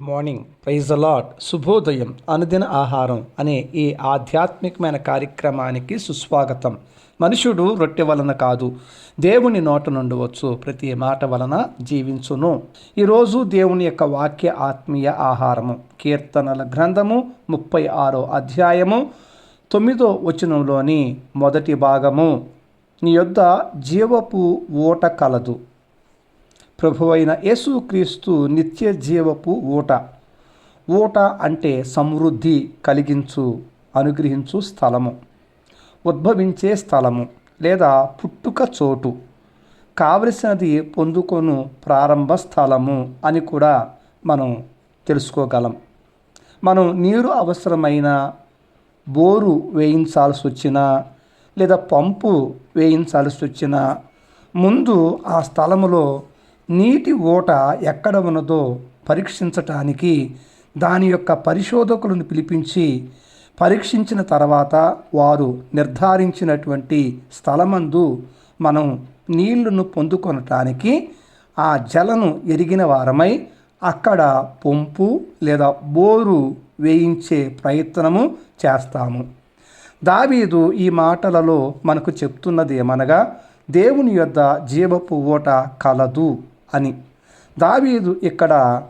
Morning praise allot శుభోదయం అనుదిన ఆహారం అనే ఈ ఆధ్యాత్మికమైన కార్యక్రమానికి సుస్వాగతం మనుషుడు రొట్టె వలన కాదు దేవుని నోట నుండి వచ్చు ప్రతి మాట వలన జీవించును ఈరోజు దేవుని యొక్క వాక్య ఆత్మీయ ఆహారము కీర్తనల గ్రంథము ముప్పై ఆరో అధ్యాయము తొమ్మిదో వచనంలోని మొదటి భాగము నీ యొద్ద జీవపు ఓట కలదు. ప్రభువైన యేసుక్రీస్తు నిత్య జీవపు ఊట. ఊట అంటే సమృద్ధి కలిగించు అనుగ్రహించు స్థలము. ఉద్భవించే స్థలము లేదా పుట్టుక చోటు. కావలసినది పొందుకొను ప్రారంభ స్థలము అని కూడా మనం తెలుసుకోగలం. మనం నీరు అవసరమైన బోరు వేయించాల్సి వచ్చినా లేదా పంపు వేయించాల్సి వచ్చినా ముందు ఆ స్థలములో నీటి ఓట ఎక్కడ ఉన్నదో పరీక్షించటానికి దాని యొక్క పరిశోధకులను పిలిపించి పరీక్షించిన తర్వాత వారు నిర్ధారించినటువంటి స్థలమందు మనం నీళ్ళను పొందుకొనటానికి ఆ జలను ఎరిగిన వారమై అక్కడ పొంపు లేదా బోరు వేయించే ప్రయత్నము చేస్తాము. దావీదు ఈ మాటలలో మనకు చెప్తున్నది ఏమనగా దేవుని యొద్ద జీవపు ఓట కలదు. అని. దావీదు ఇక్కడ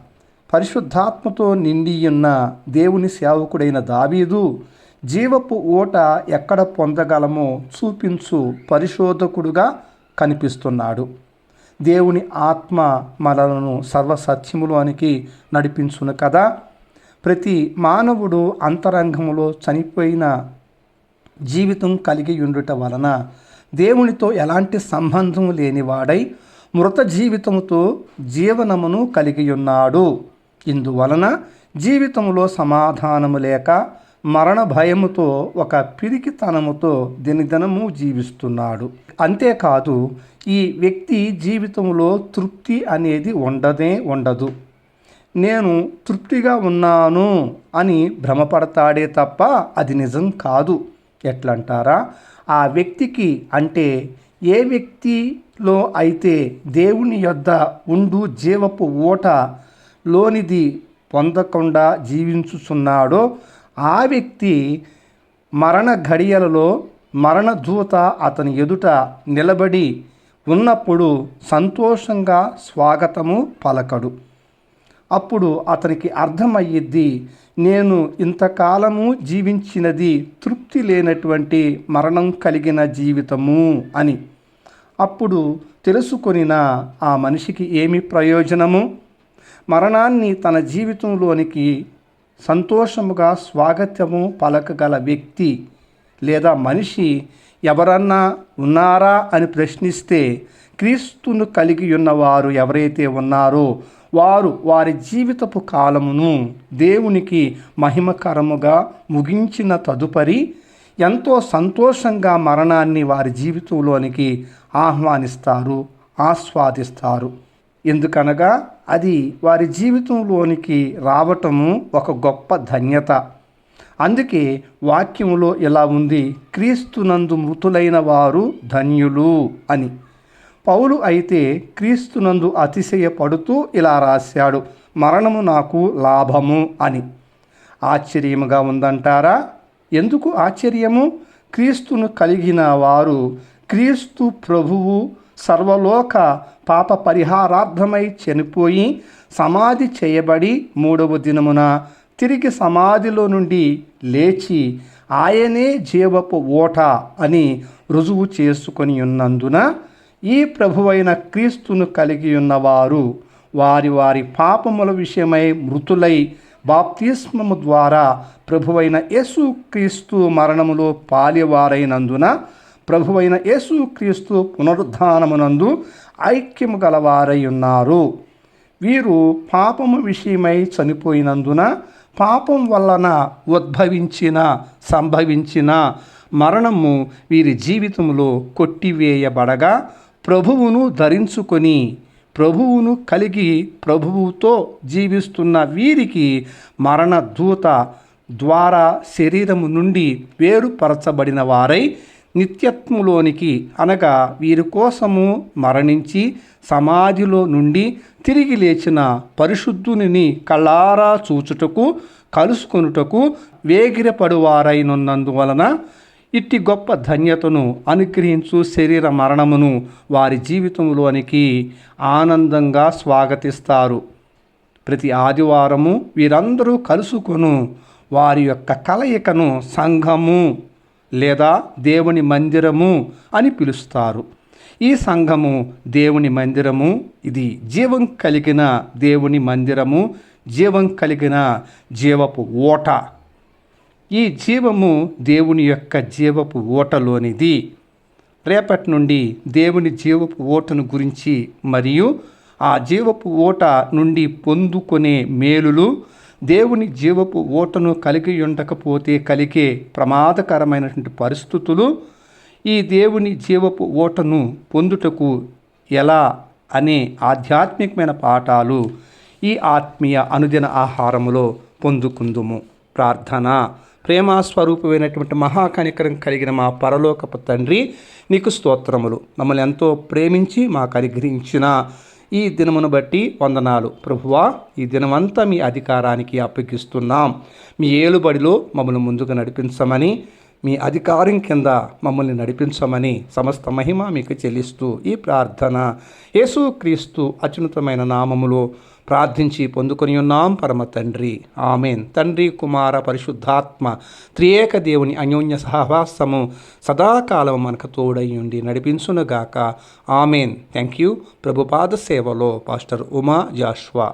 పరిశుద్ధాత్మతో నిండి ఉన్న దేవుని సేవకుడైన దావీదు జీవపు ఓట ఎక్కడ పొందగలమో చూపించు పరిశోధకుడుగా కనిపిస్తున్నాడు. దేవుని ఆత్మ మనలను సర్వసత్యములోనికి నడిపించును కదా. ప్రతి మానవుడు అంతరంగములో చనిపోయిన జీవితం కలిగి ఉండుట వలన దేవునితో ఎలాంటి సంబంధం లేనివాడై మృత జీవితముతో జీవనమును కలిగి ఉన్నాడు ఇందువలన జీవితంలో సమాధానము లేక మరణ భయముతో ఒక పిరికితనముతో దినదినము జీవిస్తున్నాడు. అంతేకాదు ఈ వ్యక్తి జీవితంలో తృప్తి అనేది ఉండదే ఉండదు. నేను తృప్తిగా ఉన్నాను అని భ్రమపడతాడే తప్ప అది నిజం కాదు. ఎట్లంటారా? ఆ వ్యక్తికి అంటే ఏ వ్యక్తి లో అయితే దేవుని యొద్ద ఉండు జీవపు ఊట లోనిది పొందకుండా జీవించుచున్నాడో ఆ వ్యక్తి మరణ ఘడియలలో మరణ దూత అతని ఎదుట నిలబడి ఉన్నప్పుడు సంతోషంగా స్వాగతము పలకడు. అప్పుడు అతనికి అర్థమయ్యిద్ది నేను ఇంతకాలము జీవించినది తృప్తి లేనటువంటి మరణం కలిగిన జీవితము అని. అప్పుడు తెలుసుకొనిన ఆ మనిషికి ఏమి ప్రయోజనము? మరణాన్ని తన జీవితంలోనికి సంతోషముగా స్వాగతము పలకగల వ్యక్తి లేదా మనిషి ఎవరన్నా ఉన్నారా అని ప్రశ్నిస్తే క్రీస్తును కలిగి ఉన్నవారు ఎవరైతే ఉన్నారో వారు వారి జీవితపు కాలమును దేవునికి మహిమకరముగా ముగించిన తదుపరి ఎంతో సంతోషంగా మరణాన్ని వారి జీవితంలోనికి ఆహ్వానిస్తారు ఆస్వాదిస్తారు. ఎందుకనగా అది వారి జీవితంలోనికి రావటము ఒక గొప్ప ధన్యత. అందుకే వాక్యములో ఇలా ఉంది క్రీస్తునందు మృతులైన వారు ధన్యులు అని. పౌలు అయితే క్రీస్తునందు అతిశయపడుతూ ఇలా రాశాడు మరణము నాకు లాభము అని. ఆశ్చర్యముగా ఉందంటారా? ఎందుకు ఆశ్చర్యము? క్రీస్తును కలిగిన వారు క్రీస్తు ప్రభువు సర్వలోక పాప పరిహారార్థమై చనిపోయి సమాధి చేయబడి మూడవ దినమున తిరిగి సమాధిలో నుండి లేచి ఆయనే జీవపు ఓట అని రుజువు చేసుకొని ఉన్నందున ఈ ప్రభువైన క్రీస్తును కలిగి ఉన్నవారు వారి వారి పాపముల విషయమై మృతులై బాప్తిస్మము ద్వారా ప్రభువైన యేసు క్రీస్తు మరణములో పాలివారైనందున ప్రభువైన యేసు క్రీస్తు పునరుద్ధానమునందు ఐక్యము గలవారై ఉన్నారు వీరు పాపము విషయమై చనిపోయినందున పాపం వలన ఉద్భవించిన సంభవించిన మరణము వీరి జీవితంలో కొట్టివేయబడగా ప్రభువును ధరించుకొని ప్రభువును కలిగి ప్రభువుతో జీవిస్తున్న వీరికి మరణ దూత ద్వారా శరీరము నుండి వేరుపరచబడిన వారై నిత్యత్ములోనికి అనగా వీరి కోసము మరణించి సమాధిలో నుండి తిరిగి లేచిన పరిశుద్ధుని కళ్ళారా చూచుటకు కలుసుకొనుటకు వేగిరపడువారైనున్నందువలన ఇట్టి గొప్ప ధన్యతను అనుగ్రహించు శరీర మరణమును వారి జీవితంలోనికి ఆనందంగా స్వాగతిస్తారు. ప్రతి ఆదివారము వీరందరూ కలుసుకొను వారి యొక్క కలయికను సంఘము లేదా దేవుని మందిరము అని పిలుస్తారు. ఈ సంఘము దేవుని మందిరము ఇది జీవం కలిగిన దేవుని మందిరము జీవం కలిగిన జీవపు ఓట ఈ జీవము దేవుని యొక్క జీవపు ఓటలోనిది. రేపటి నుండి దేవుని జీవపు ఓటను గురించి మరియు ఆ జీవపు ఓట నుండి పొందుకునే మేలులు దేవుని జీవపు ఓటను కలిగి ఉండకపోతే కలిగే ప్రమాదకరమైనటువంటి పరిస్థితులు ఈ దేవుని జీవపు ఓటను పొందుటకు ఎలా అనే ఆధ్యాత్మికమైన పాఠాలు ఈ ఆత్మీయ అనుదిన ఆహారములో పొందుకుందుము. ప్రార్థన. ప్రేమాస్వరూపమైనటువంటి మహాకనికరం కలిగిన మా పరలోకపు తండ్రి నీకు స్తోత్రములు. మమ్మల్ని ఎంతో ప్రేమించి మాకు అనుగ్రహించిన ఈ దినమును బట్టి వందనాలు. ప్రభువా ఈ దినమంతా మీ అధికారానికి అప్పగిస్తున్నాం. మీ ఏలుబడిలో మమ్మల్ని ముందుకు నడిపించమని మీ అధికారం కింద మమ్మల్ని నడిపించమని సమస్త మహిమ మీకు చెల్లిస్తూ ఈ ప్రార్థన. యేసుక్రీస్తు అత్యున్నతమైన నామములో ప్రార్థించి పొందుకొని ఉన్నాం పరమ తండ్రి. ఆమెన్. తండ్రి కుమార పరిశుద్ధాత్మ త్రియేక దేవుని అన్యోన్య సహవాసము సదాకాలం మనకు తోడై ఉండి నడిపించునుగాక. ఆమెన్. థ్యాంక్ యూ ప్రభుపాద సేవలో పాస్టర్ ఉమా జాష్వా.